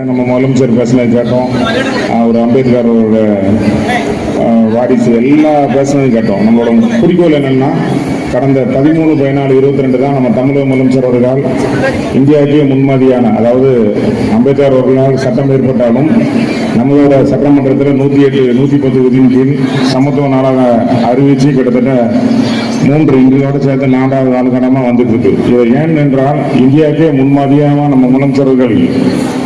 நம்ம முதலமைச்சர் பேசினது கேட்டோம். அவர் அம்பேத்கர் அவரோட வாரிசு எல்லா பேசினதும் கேட்டோம். நம்மளோட குறிக்கோள் என்னன்னா கடந்த பதிமூணு பதினாலு இருபத்தி ரெண்டு தான் நம்ம தமிழக முதலமைச்சர் அவர்கள் இந்தியாவுக்கே முன்மாதிரியான அதாவது அம்பேத்கர் அவர்களால் சட்டம் ஏற்பட்டாலும் நம்மளோட சட்டமன்றத்தில் நூற்றி எட்டு நூற்றி பத்து விதியின் கீழ் சமத்துவ நாளாக அறிவித்து கிட்டத்தட்ட மூன்று இதோட சேர்த்து நான்காவது ஆளுகடமாக வந்துட்டு இருக்கு. இதை ஏன் என்றால் இந்தியாவுக்கே முன்மாதிரியாக நம்ம முதலமைச்சர்கள்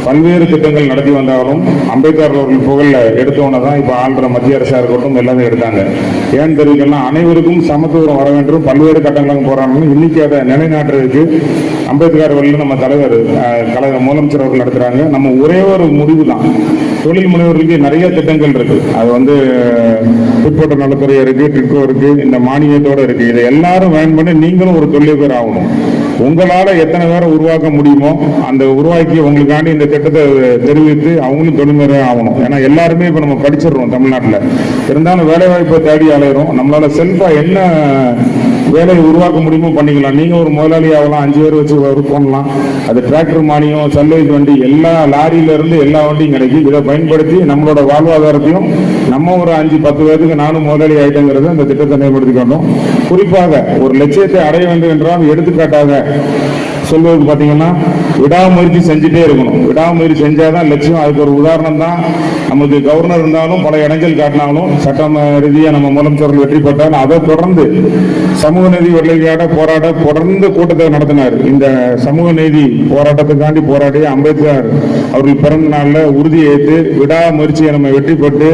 பல்வேறு திட்டங்கள் நடத்தி வந்தாலும் அம்பேத்கர் அவர்கள் புகழ எடுத்தவன தான் இப்போ ஆள்ற மத்திய அரசாக இருக்கட்டும் எல்லாமே எடுத்தாங்க. ஏன் தெரிவிக்கலாம் அனைவருக்கும் சமத்துவம் வர வேண்டும். பல்வேறு கட்டங்களும் போராடணும். இன்னைக்கு அதை நிலைநாட்டுறதுக்கு அம்பேத்கர் அவர்கள் நம்ம தலைவர் அஹ், முதலமைச்சர் அவர்கள் நடத்துகிறாங்க நம்ம ஒரே ஒரு முடிவு தான் தொழில் முனைவர்களுக்கு நிறைய திட்டங்கள் இருக்கு. அது வந்து பிற்பட்ட நலத்துறை இருக்கு டிட்கோ இருக்கு இந்த மானியத்தோட இருக்கு. இதை எல்லாரும் வேன் பண்ணி நீங்களும் ஒரு தொழிலதிபர் ஆகணும். உங்களால எத்தனை பேரை உருவாக்க முடியுமோ அந்த உருவாக்கி உங்களுக்காண்டி இந்த திட்டத்தை தெரிவித்து அவங்களும் தொழில்முறை ஆகணும். ஏன்னா எல்லாருமே இப்ப நம்ம படிச்சிடுறோம் தமிழ்நாட்டுல. இருந்தாலும் வேலைவாய்ப்பை தேடி அலையிறோம். நம்மளால செல்ஃபா என்ன வேலையை உருவாக்க முடியுமோ பண்ணிக்கலாம். நீங்கள் ஒரு முதலாளி ஆகலாம் அஞ்சு பேர் வச்சு ஒர்க் பண்ணலாம் அது டிராக்டர் மானியம் சல்லேஜ் வண்டி எல்லா லாரியிலேருந்து எல்லா வண்டியும் கிடைக்கும் இதை பயன்படுத்தி நம்மளோட வாழ்வாதாரத்தையும் நம்ம ஒரு அஞ்சு பத்து பேருக்கு நானும் முதலாளி ஆகிட்டேங்கிறத இந்த திட்டத்தை மேம்படுத்திக்கணும் குறிப்பாக ஒரு லட்சியத்தை அடைய வேண்டும் என்றால் எடுத்துக்காட்டாக சொல்வது பார்த்தீங்கன்னா விடாமுயற்சி செஞ்சுட்டே இருக்கணும். விடாமுயற்சி செஞ்சால் தான் லட்சியம் அதுக்கு ஒரு உதாரணம் தான். நமக்கு கவர்னர் இருந்தாலும் பல இடங்கள் காட்டினாலும் சட்டம் ரீதியாக நம்ம முதலமைச்சர்கள் வெற்றி பெற்றால் அதை தொடர்ந்து சமூக நீதி வெள்ளைக்காட போராட தொடர்ந்து கூட்டத்தை நடத்தினார். இந்த சமூக நீதி போராட்டத்துக்காண்டி போராடி அம்பேத்கர் அவர்கள் பிறந்த நாளில் உறுதி ஏற்று விடாமுயற்சியை நம்ம வெற்றி பெற்று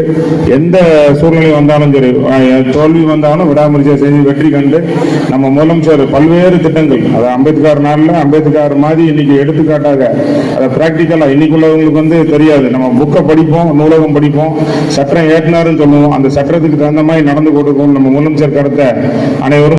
எந்த சூழ்நிலை வந்தாலும் சரி தோல்வி வந்தாலும் விடாமுயற்சியை செஞ்சு வெற்றி கண்டு நம்ம முதலமைச்சர் பல்வேறு திட்டங்கள் அது அம்பேத்கர் நாளில் அம்பேத்கர் மாதிரி இன்னைக்கு எடுத்துக்காட்டாக அதை ப்ராக்டிக்கலாக இன்னைக்கு உள்ளவங்களுக்கு வந்து தெரியாது. நம்ம புக்கை படிப்போம் நூலகம் படிப்போம் சட்டம் ஏற்றினாருன்னு சொல்லுவோம். அந்த சட்டத்துக்கு தகுந்த மாதிரி நடந்து கொடுக்கும் நம்ம முதலமைச்சர் கருத்தை அனைவரும்